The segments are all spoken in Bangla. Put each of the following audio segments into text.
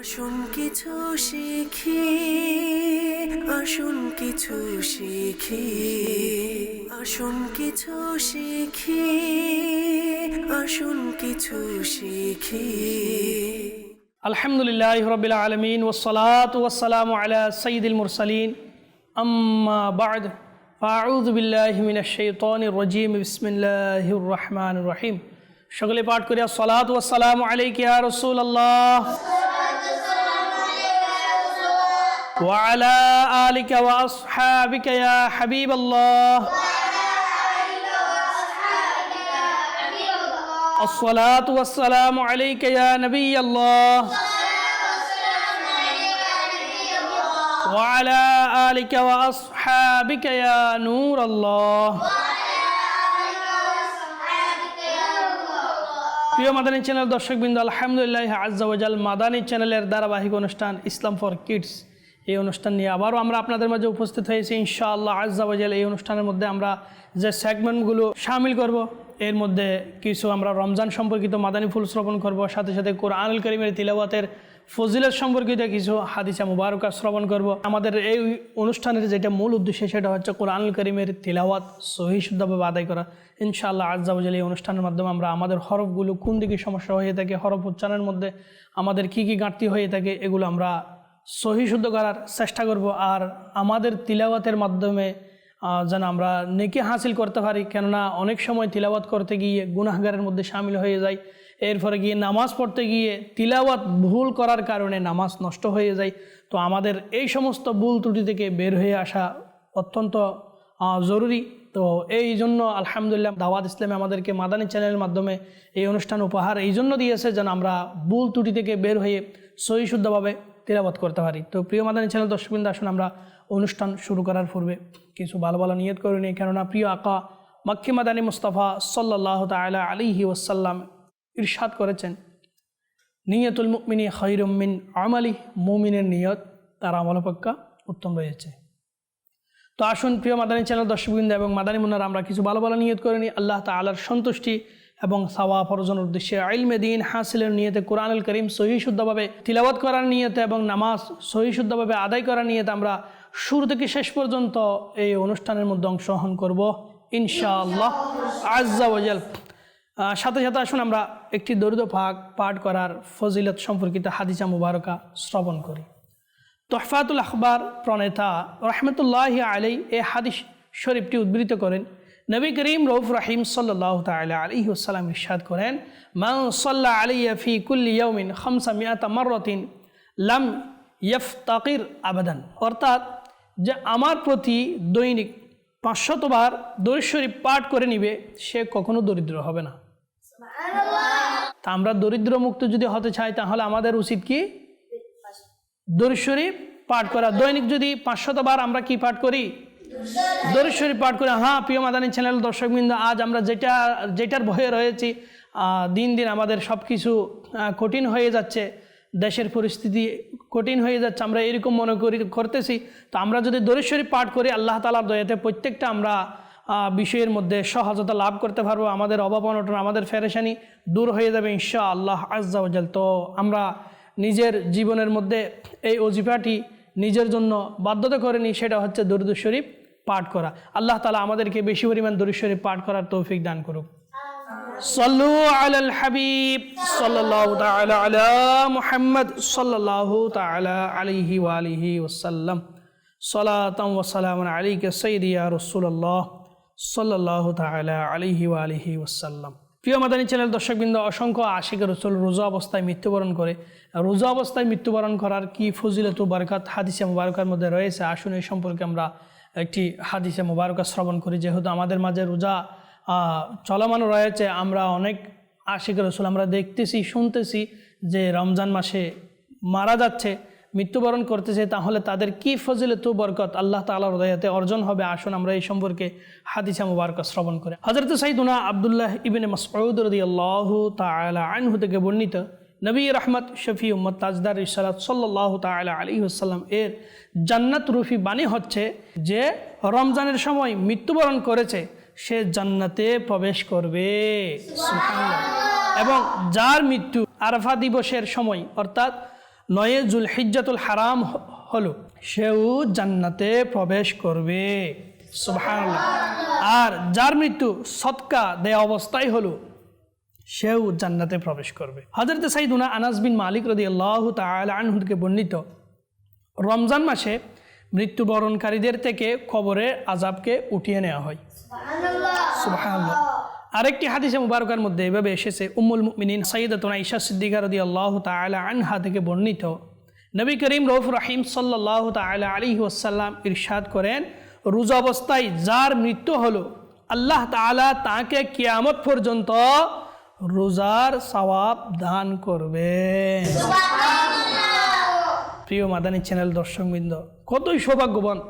আসুন কিছু শিখি, আসুন কিছু শিখি, আসুন কিছু শিখি, আসুন কিছু শিখি। আলহামদুলিল্লাহ রবিল আলমিন ওসলাত ওসালাম আলা সঈদুল মুরসালিন। আম্মা বাদ ফাউদ বিল্লাহমিন শৈতন রজিম বিসমিল্লাহ রহমান রহিম। সকলে পাঠ করিয়া সলাত ওসালাম আলাইকিয়া রসুল আল্লাহ وعلى آلك وأصحابك يا حبيب الله الصلاة والسلام عليك يا نبي الله وعلى آلك وأصحابك يا نور الله প্রিয় মাদানী চ্যানেল দর্শকবৃন্দ আলহামদুলিল্লাহ আজ্জাওয়াজাল মাদানী চ্যানেলের ধারাবাহিক অনুষ্ঠান ইসলাম ফর কিডস এই অনুষ্ঠান নিয়ে আবারও আমরা আপনাদের মাঝে উপস্থিত হয়েছি। ইনশাআল্লাহ আজ্জাওয়াজাল এই অনুষ্ঠানের মধ্যে আমরা যে সেগমেন্টগুলো সামিল করব, এর মধ্যে কিছু আমরা রমজান সম্পর্কিত মাদানী ফুল শ্রবণ করব, সাথে সাথে কোরআনুল করিমের তিলাওয়াতের ফজিলত সম্পর্কিত কিছু হাদিসা মুবারকা শ্রবণ করব। আমাদের এই অনুষ্ঠানের যেটা মূল উদ্দেশ্য সেটা হচ্ছে কোরআনুল করিমের তিলাওয়াত সহি শুদ্ধভাবে আদায় করা। ইনশাআল্লাহ আজ্জাবজাল এই অনুষ্ঠানের মাধ্যমে আমরা আমাদের হরফগুলো কোন দিকে সমস্যা হয়ে থাকে, হরফ উচ্চারণের মধ্যে আমাদের কি কি ঘাটতি হয়ে থাকে, এগুলো আমরা সহি শুদ্ধ করার চেষ্টা করব আর আমাদের তিলাওয়াতের মাধ্যমে যেন আমরা নেকি হাসিল করতে পারি। কেননা অনেক সময় তিলাওয়াত করতে গিয়ে গুনাহগারের মধ্যে সামিল হয়ে যায়। এরপরে গিয়ে নামাজ পড়তে গিয়ে তিলাওয়াত ভুল করার কারণে নামাজ নষ্ট হয়ে যায়। তো আমাদের এই সমস্ত ভুল ত্রুটি থেকে বের হয়ে আসা অত্যন্ত জরুরি। তো এই জন্য আলহামদুলিল্লাহ দাওয়াত ইসলামে আমাদেরকে মাদানী চ্যানেলের মাধ্যমে এই অনুষ্ঠান উপহার এই জন্য দিয়েছে যেন আমরা ভুল ত্রুটি থেকে বের হয়ে সহি শুদ্ধভাবে তিলাবাত করতে পারি। তো প্রিয় মাদানী চ্যানেল দর্শকবৃন্দ, আসুন আমরা অনুষ্ঠান শুরু করার পূর্বে কিছু ভালো ভালো নিয়ত করে নিই। কেননা প্রিয় আকা মাক্কি মাদানী মুস্তাফা সাল্লাহ তালা আলিহি ওসাল্লাম ইরশাদ করেছেন, নিয়তুল মুকমিনী খৈরুমিন আমালি মুমিনের নিয়ত, তার আমল পক্কা উত্তম রয়েছে। তো আসুন প্রিয় মাদানী চ্যানেল দর্শকবৃন্দ এবং মাদানী মুন্নার আমরা কিছু ভালো ভালো নিয়ত করে নিই। আল্লাহ তালার সন্তুষ্টি এবং সাওয়া ফরজনের উদ্দেশ্যে আইলমে দিন হাসিলের নিয়তে কোরআনুল করিম সহি শুদ্ধভাবে তিলাওয়াত করার নিয়তে এবং নামাজ সহি শুদ্ধভাবে আদায় করার নিয়তে আমরা শুরু থেকে শেষ পর্যন্ত এই অনুষ্ঠানের মধ্যে অংশগ্রহণ করব ইনশাআল্লাহ আহ, সাথে সাথে আসুন আমরা একটি দরিদ্র ভাগ পাঠ করার ফজিলত সম্পর্কিত হাদিসা মুবারকা শ্রবণ করি। তোহফাতুল আখবার প্রণেতা রহমতুল্লাহ আলাই এ হাদিস শরীফটি উদ্ধৃত করেন। নবী করিম রৌফ রাহিম সাল্লাহ তালা আলী আসসালাম ইরশাদ করেন মান সাল্লাহ আলিয়া ফি কুল্লি ইয়মিন খামসা মিয়াতা মাররতিন লাম ইয়ফ তাকির আবেদন। অর্থাৎ যে আমার প্রতি দৈনিক পাঁচশতবার দরিদ শরীফ পাঠ করে নিবে সে কখনো দরিদ্র হবে না। তা আমরা দরিদ্র মুক্ত যদি হতে চাই তাহলে আমাদের উচিত কি? দরুদ শরীফ পাঠ করা। দৈনিক যদি পাঁচশত বার আমরা কি পাঠ করি? দরুদ শরীফ পাঠ করে হ্যাঁ প্রিয় মাদানী চ্যানেল দর্শকবৃন্দ, আজ আমরা যেটা, যেটার ভয়ে রয়েছি দিন দিন আমাদের সব কিছু কঠিন হয়ে যাচ্ছে, দেশের পরিস্থিতি কঠিন হয়ে যাচ্ছে, আমরা এরকম মনে করি, করতেছি। তো আমরা যদি দরুদ শরীফ পাঠ করি, আল্লাহ তালার দয়াতে প্রত্যেকটা আমরা বিষয়ের মধ্যে সহজতা লাভ করতে পারব, আমাদের অভাব অনটন, আমাদের ফেরেশানি দূর হয়ে যাবে ইনশা আল্লাহ আজ্জাওয়াজাল তো আমরা নিজের জীবনের মধ্যে এই অজিফাটি নিজের জন্য বাধ্যতা করে নিই সেটা হচ্ছে দরুদ শরীফ। পাঠ করা। আল্লাহ তালা আমাদেরকে বেশি পরিমাণ দরুদ শরীফ পাঠ করার তৌফিক দান করুক। সল্লু আলাল হাবিব, সাল্লাল্লাহু তাআলা আলা মুহাম্মদ, সাল্লাল্লাহু তাআলা আলাইহি ওয়া আলিহি ওয়াসাল্লাম। সালাতাম ওয়া সালামান আলাইকা সাইয়্যিদি ইয়া রাসূলুল্লাহ, সাল্লাল্লাহু তাআলা আলাইহি ওয়া আলিহি ওয়াসাল্লাম। প্রিয় মাদানী চ্যানেল, দর্শকবৃন্দ, অসংখ্য আশিক রসুল রোজা অবস্থায় মৃত্যুবরণ করে। রোজা অবস্থায় মৃত্যুবরণ করার কি ফজিলত, বারকাত, হাদিসে মুবারকার মধ্যে রয়েছে, আসুন এই সম্পর্কে আমরা একটি হাদিসে মোবারকা শ্রবণ করি, যেহেতু আমাদের মাঝে রোজা চলমান রয়েছে, আমরা অনেক আশিক রসুল আমরা দেখতেছি, শুনতেছি যে রমজান মাসে মারা যাচ্ছে, মৃত্যুবরণ করতেছে, তাহলে তাদের কি ফজিলত ও বরকত আল্লাহ তাআলার হৃদয়তে অর্জন হবে? আসুন আমরা এই সম্পর্কে হাদিসা মুবারক শ্রবণ করে। হজরত সাইদুনা আবদুল্লাহ ইবিনে মাসউদ রাদিয়াল্লাহু তাআলা আনহু থেকে বর্ণিত নবী রহমত শফি উম্মদ তাজদার ইসালাত সাল্লাহ তাআলা আলী ওয়াসাল্লাম এর জান্নাত রুফি বাণী হচ্ছে যে রমজানের সময় মৃত্যুবরণ করেছে, সে জান্নাতে প্রবেশ করবে। এবং যার মৃত্যু আরফা দিবসের সময়, অর্থাৎ নয়ে জুলহিজ্জাতুল হারাম হ- হলো, সেও জান্নাতে প্রবেশ করবে। সুবহানাল্লাহ। আর যার মৃত্যু সৎকা দেয়া অবস্থায় হলো সেও জান্নাতে প্রবেশ করবে। হজরত সাইদুনা আনাস বিন মালিক রদি আল্লাহ তাল আনহুদকে বর্ণিত রমজান মাসে মৃত্যুবরণকারীদের থেকে কবরের আজাবকে উঠিয়ে নেওয়া হয়। আরেকটি হাদিসে মুবারকার মধ্যে এভাবে এসেছে উম্মুল মুমিনিন সৈয়দতুনা ঈশা সিদ্দিকা রদি আল্লাহ তালা আনহা থেকে বর্ণিত নবী করিম রৌফ রাহিম সাল্লাহ তালা আলী ওসাল্লাম ইরশাদ করেন রোজা অবস্থায় যার মৃত্যু হলো আল্লাহ তাআলা তাকে কিয়ামত পর্যন্ত রোজার সওয়াব দান করবে প্রিয় মাদানী চ্যানেল দর্শকবৃন্দ, কতই সৌভাগ্যবান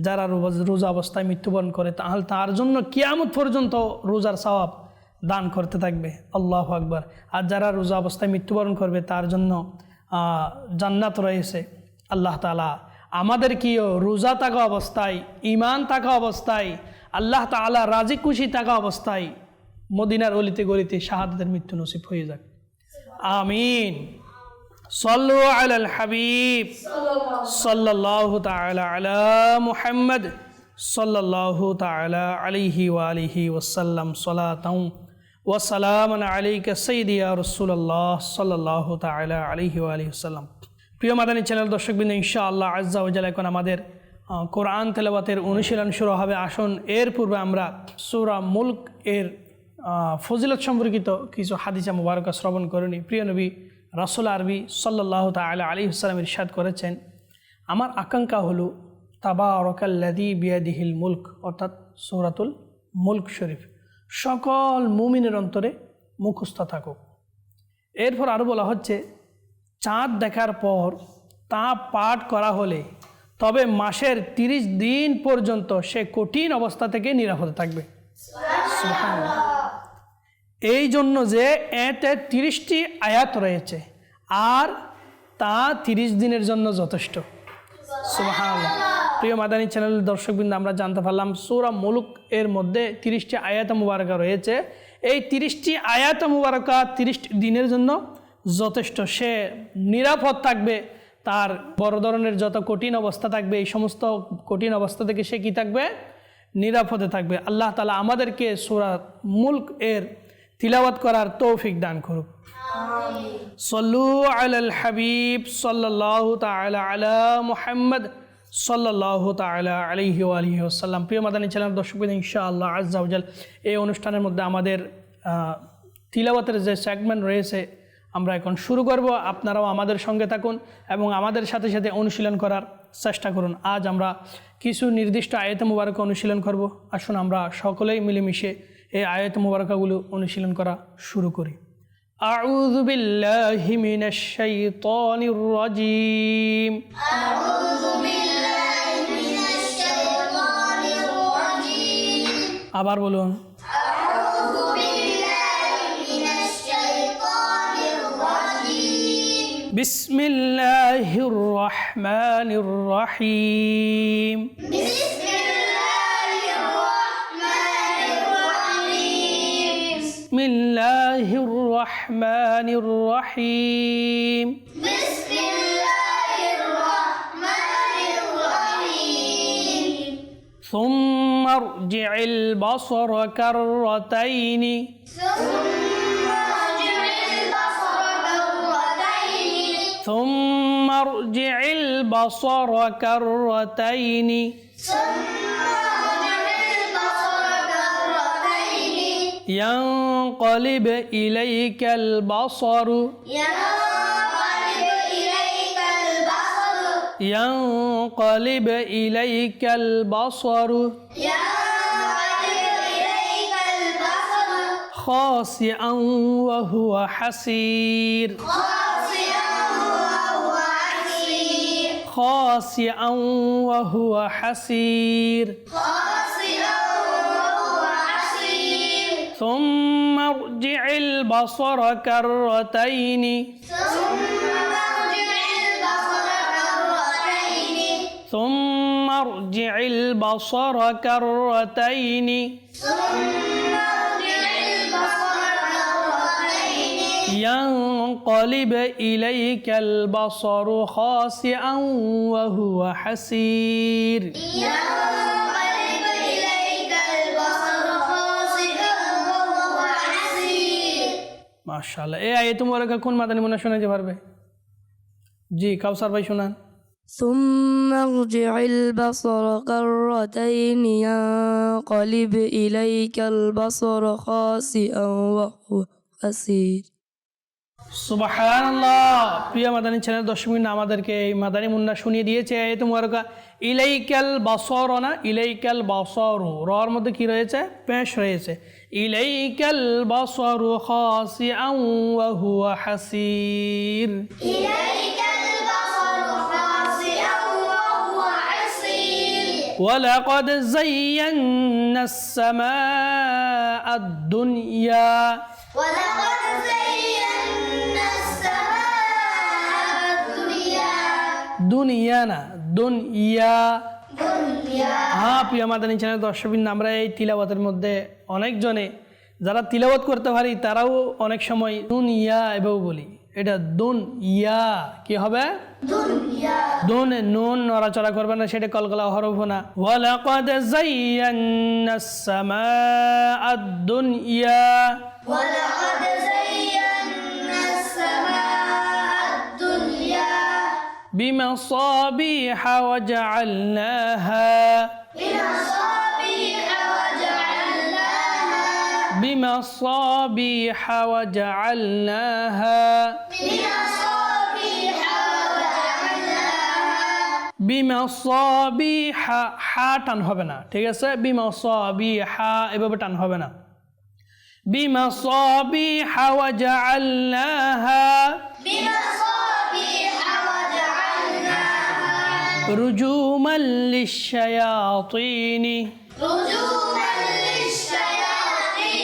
যারা রোজা- অবস্থায় মৃত্যুবরণ করে, তাহলে তার জন্য কিয়ামত পর্যন্ত রোজার সওয়াব দান করতে থাকবে। আল্লাহ আকবার। আর যারা রোজা অবস্থায় মৃত্যুবরণ করবে, তার জন্য জান্নাত রয়েছে। আল্লাহ তালা আমাদের কিও রোজা থাকা অবস্থায় ইমান থাকা অবস্থায়, আল্লাহ তালা রাজি খুশি থাকা অবস্থায় মদিনার অলিতে গলিতে শাহাদাতের মৃত্যু নসিব হয়ে যাক। আমিন। সল্লু আলাল হাবিব। সাল্লাল্লাহু তাআলা আলা মুহাম্মদ। সাল্লাল্লাহু তাআলা আলাইহি ওয়া আলিহি ওয়াসাল্লাম সালাতাউ ওয়া সালামান আলাইকা সাইয়্যিদি ইয়া রাসূলুল্লাহ সাল্লাল্লাহু তাআলা আলাইহি ওয়া আলিহি সাল্লাম প্রিয় মাদানী চ্যানেল দর্শকবৃন্দ ইনশাআল্লাহ আজ্জা ওজাল এখন আমাদের কোরআন তেলাওয়াতের অনুশীলন শুরু হবে। আসুন, এর পূর্বে আমরা সূরা মুলক এর ফজিলত সম্পর্কিত কিছু হাদিসা মুবারকা শ্রবণ করেনি। প্রিয় নবী, রাসুল আরবি সাল্লাহ তালা আলী হুসালাম ইরশাদ করেছেন, আমার আকাঙ্ক্ষা হলো তাবা রকাল্লাদি বিয়াদিহিল মুলক অর্থাৎ সৌরাতুল মুলক শরীফ। সকল মুমিনের অন্তরে মুখস্থ থাকুক। এরপর আরও বলা হচ্ছে, চাঁদ দেখার পর তা পাঠ করা হলে তবে মাসের তিরিশ দিন পর্যন্ত সে কঠিন অবস্থা থেকে নিরাপদে থাকবে। এই জন্য যে এতে তিরিশটি আয়াত রয়েছে, আর তা তিরিশ দিনের জন্য যথেষ্ট। প্রিয় মাদানী চ্যানেল দর্শকবৃন্দ, আমরা জানতে পারলাম সৌরা মুলুক এর মধ্যে তিরিশটি আয়াত মুবারকা রয়েছে। এই তিরিশটি আয়াত মুবারকা তিরিশটি দিনের জন্য যথেষ্ট। সে নিরাপদ থাকবে, তার বড় ধরনের যত কঠিন অবস্থা থাকবে, এই সমস্ত কঠিন অবস্থা থেকে সে কী থাকবে? নিরাপদে থাকবে। আল্লাহ তালা আমাদেরকে সুরা মুলক এর তিলাওয়াত করার তৌফিক দান করুক। সল্লু আলাল হাবিব সাল্লাহ তালা আলা মুহাম্মদ সাল্লাহ তালা আলহি আলহি আসাল্লাম প্রিয় মাদানী চ্যানেল দর্শক ইনশা আল্লাহ আজাউজাল এই অনুষ্ঠানের মধ্যে আমাদের তিলাওয়াতের যে সেগমেন্ট রয়েছে আমরা এখন শুরু করব। আপনারাও আমাদের সঙ্গে থাকুন এবং আমাদের সাথে সাথে অনুশীলন করার চেষ্টা করুন। আজ আমরা কিছু নির্দিষ্ট আয়ত মুবারক অনুশীলন করব। আসুন আমরা সকলেই মিলেমিশে এই আয়ত মুবারকাগুলো অনুশীলন করা শুরু করি أعوذ بالله من الشيطان الرجيم আবার বলুন بسم الله الرحمن الرحيم بسم الله الرحمن الرحيم بسم الله الرحمن الرحيم ثم ارجع البصر كرتين ثم ارجع البصر كرتين ثم ارجع البصر كرتين ثم ينقلب إليك البصر. ينقلب إليك البصر. ينقلب إليك البصر خاسئا وهو حسير خاسئا وهو حسير. خاسئا وهو حسير. ثم ارجع البصر كرتين. ثم ارجع البصر كرتين. ينقلب إليك البصر خاسئا وهو حسير. ينقلب মাশাআল্লাহ এই আয়াত মুবারাকা কোন মাদানী মুন্না শোনাতে পারবে জি কাউসার ভাই শোনান ثم ارجع البصر كرتين ينقلب إليك البصر خاسئا وهو حسير সুবহানাল্লাহ প্রিয় মাদানী চ্যানেল দর্শক বিন্দু আমাদেরকে এই মাদানী মুন্না শুনিয়ে দিয়েছে আয়াত মুবারাকা ইলাইকাল বাসর না ইলাইকাল বাসর রর মধ্যে কি রয়েছে পেশ রয়েছে ইলাইকাল বাসর খাসিআন ওয়া হুয়া হাসির إليك البصر خاسئا وهو حسير ولقد زينا السماء الدنيا ولقد زينا দুনিয়া। না দুনিয়া। হ্যাঁ প্রিয় মাদানী চ্যানেল দর্শকবৃন্দ আমরা এই তিলাবাতের মধ্যে অনেকজনে যারা তিলাবত করতে পারি তারাও অনেক সময় দুন দুনিয়া এভাবে বলি। এটা দুন ইয়া কি হবে? দুন নুন নড়াচড়া করবে না সেটা কলকলা হরফ না। ওয়ালাকাদ জাইয়ান্নাস সামাআদ দুনিয়া। ওয়ালাকাদ بمصابيح وجعلناها بمصابيح وجعلناها بمصابيح وجعلناها بمصابيح وجعلناها বিমাসবিহ হা টান হবে না ঠিক আছে বিমাসবিহ এভাবে টান হবে না বিমাসবিহ ওয়াজআলনাহা بمصابيح رجوما للشياطين. رجوما للشياطين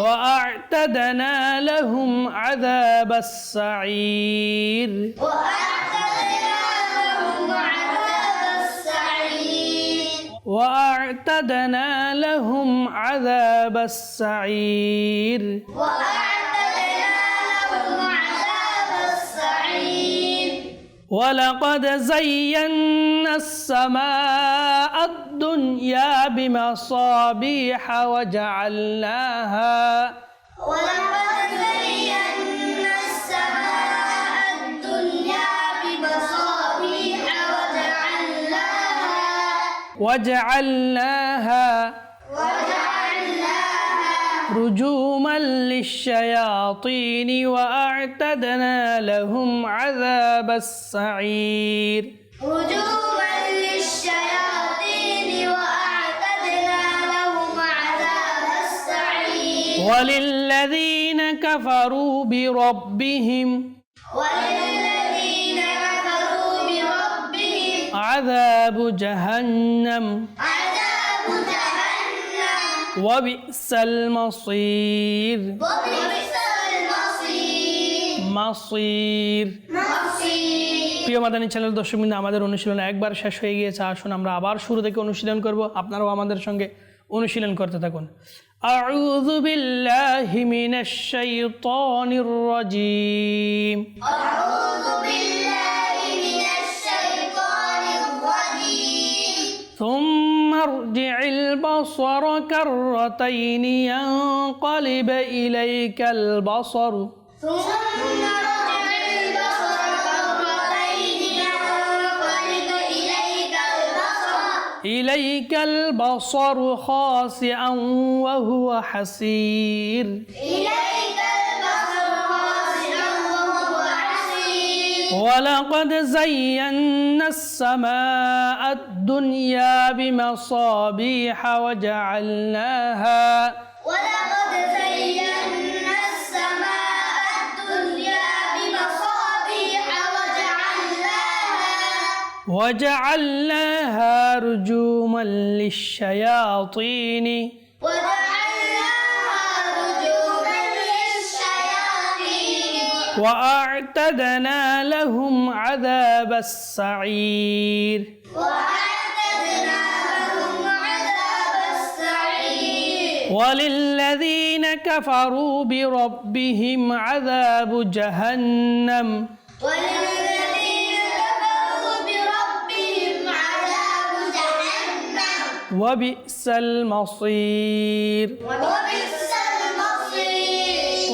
وأعتدنا لهم عذاب السعير وأعتدنا لهم عذاب السعير. وأعتدنا لهم عذاب السعير. ولقد زينا السماء الدنيا بمصابيح وجعلناها. ولقد زينا السماء الدنيا بمصابيح وجعلناها. وجعلناها. وجعلناها. رجوما للشياطين وأعتدنا لهم عذاب السعير. هجوما للشياطين وأعتدنا لهم عذاب السعير. وللذين كفروا بربهم وللذين كفروا بربهم عذاب جهنم. عذاب جهنم وبئس المصير وبئس المصير মাসির مصير প্রিয় মাদানী চ্যানেল দর্শক বিন্দু আমাদের অনুশীলন একবার শেষ হয়ে গিয়েছে আসুন আমরা আবার শুরু থেকে অনুশীলন করব আপনারাও আমাদের সঙ্গে অনুশীলন করতে থাকুন أعوذ بالله من الشيطان الرجيم أعوذ بالله ثم ارجع البصر كرتين ينقلب إليك البصر. ثم ارجع البصر كرتين ينقلب إليك البصر. إليك البصر خاسئا وهو حسير. إليك ولقد زينا السماء الدنيا بمصابيح وجعلناها. ولقد زينا السماء الدنيا بمصابيح وجعلناها. وجعلناها رجوما للشياطين. وأعتدنا لهم عذاب السعير. وأعتدنا لهم عذاب السعير وللذين كفروا بربهم عذاب جهنم. وللذين كفروا بربهم عذاب جهنم وبئس المصير. وبئس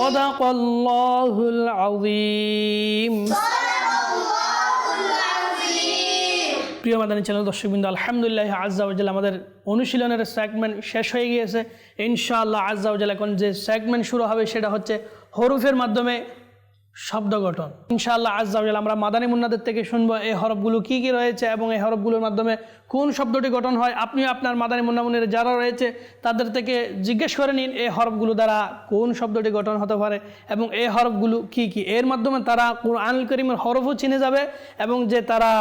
صدق الله العظيم صدق الله العظيم প্রিয় মাদানী চ্যানেল দর্শকবৃন্দ আলহামদুলিল্লাহ আজ্জাউজাল আমাদের অনুশীলনের সেগমেন্ট শেষ হয়ে গিয়েছে ইনশাআল্লাহ আজ্জাউজাল এখন যে সেগমেন্ট শুরু হবে সেটা হচ্ছে হরুফের মাধ্যমে শব্দ গঠন ইনশাআল্লাহ আজ্জাউজাল আমরা মাদানী মুন্নাদের থেকে শুনব এই হরফগুলো কী কী রয়েছে এবং এই হরফগুলোর মাধ্যমে কোন শব্দটি গঠন হয়। আপনি আপনার মাদানী মুন্নামুনের যারা রয়েছে, তাদের থেকে জিজ্ঞেস করে নিন এই হরফগুলো দ্বারা কোন শব্দটি গঠন হতে পারে এবং এই হরফগুলো কী কী। এর মাধ্যমে তারা কোরআন করিমের হরফও চিনে যাবে এবং যে তারা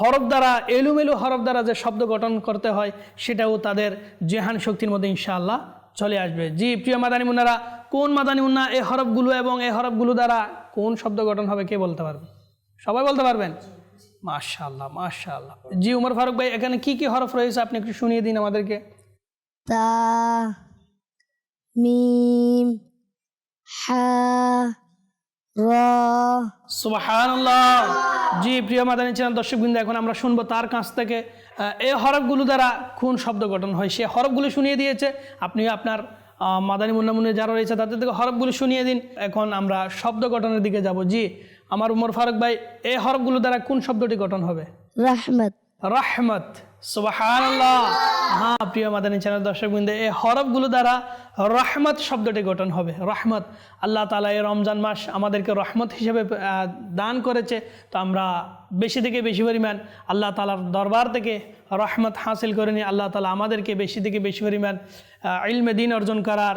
হরফ দ্বারা, এলুমেলু হরফ দ্বারা যে শব্দ গঠন করতে হয়, সেটাও তাদের জেহান শক্তির মধ্যে ইনশাআল্লাহ চলে আসবে। জি, প্রিয় মাদানী মুন্নারা কোন মাদানী মুন্না এই হরফগুলো এবং এই হরফগুলো দ্বারা কোন শব্দ গঠন হবে কে বলতে পারবে? সবাই বলতে পারবেন? মাশাআল্লাহ মাশাআল্লাহ। জি উমর ফারুক ভাই এখানে কি কি হরফ রয়েছে? আপনি একটু শুনিয়ে দিন আমাদেরকে। তা মিম হা জি প্রিয় মাদানী চ্যানেল দর্শকবৃন্দ এখন আমরা শুনব তার কাছ থেকে এই হরফগুলো দ্বারা কোন শব্দ গঠন হয়? সে হরফগুলো শুনিয়ে দিয়েছে আপনি আপনার মাদানী মুন্নামুনি যারা রয়েছে তাদের থেকে হরফগুলো শুনিয়ে দিন। এখন আমরা শব্দ গঠনের দিকে যাব। জি আমার উমর ফারুক ভাই এই হরফগুলো দ্বারা কোন শব্দটি গঠন হবে? রহমত। রহমত। সুবহানাল্লাহ। হ্যাঁ প্রিয় মাদানী চ্যানেল দর্শকবৃন্দ, এই হরফগুলো দ্বারা রহমত শব্দটি গঠন হবে। রহমত। আল্লাহ তালা এই রমজান মাস আমাদেরকে রহমত হিসেবে দান করেছে। তো আমরা বেশি থেকে বেশি পরিমাণ আল্লাহ তালার দরবার থেকে রহমত হাসিল করে নিই আল্লাহ তালা আমাদেরকে বেশি থেকে বেশি পরিমাণ ইলমে দিন অর্জন করার,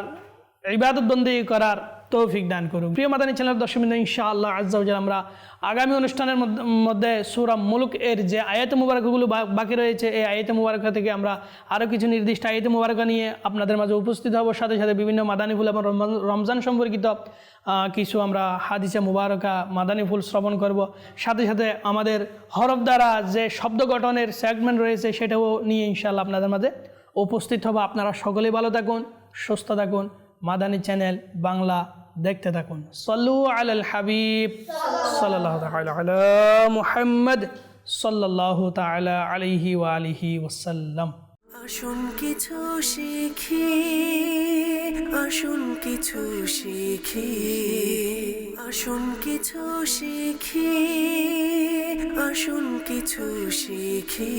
ইবাদতবন্দি করার তৌফিক দান করুন। প্রিয় মাদানী চ্যানেল দর্শকবৃন্দ ইনশাআল্লাহ আজ্জাউজাল আমরা আগামী অনুষ্ঠানের মধ্য- সুরা মুলুক এর যে আয়াত মুবারকগুলো বাকি রয়েছে, এই আয়াত মুবারক থেকে আমরা আরও কিছু নির্দিষ্ট আয়াত মুবারক নিয়ে আপনাদের মাঝে উপস্থিত হব। সাথে সাথে বিভিন্ন মাদানী ফুল এবং রমজান সম্পর্কিত কিছু আমরা হাদিসা মুবারকা মাদানী ফুল শ্রবণ করব। সাথে সাথে আমাদের হরফ দ্বারা যে শব্দ গঠনের সেগমেন্ট রয়েছে, সেটাও নিয়ে ইনশাআল্লাহ আপনাদের মাঝে উপস্থিত হব। আপনারা সকলেই ভালো থাকুন, সুস্থ থাকুন। মাদানী চ্যানেল বাংলা দেখতে থাকুন। সল্লু আলাল হাবিব। সাল্লাহ আলা মুহাম্মদ আলাইহি ওয়া আলিহি ওয়াসাল্লাম। আসুন কিছু শিখি, আসুন কিছু শিখি, আসুন কিছু শিখি, আসুন কিছু শিখি।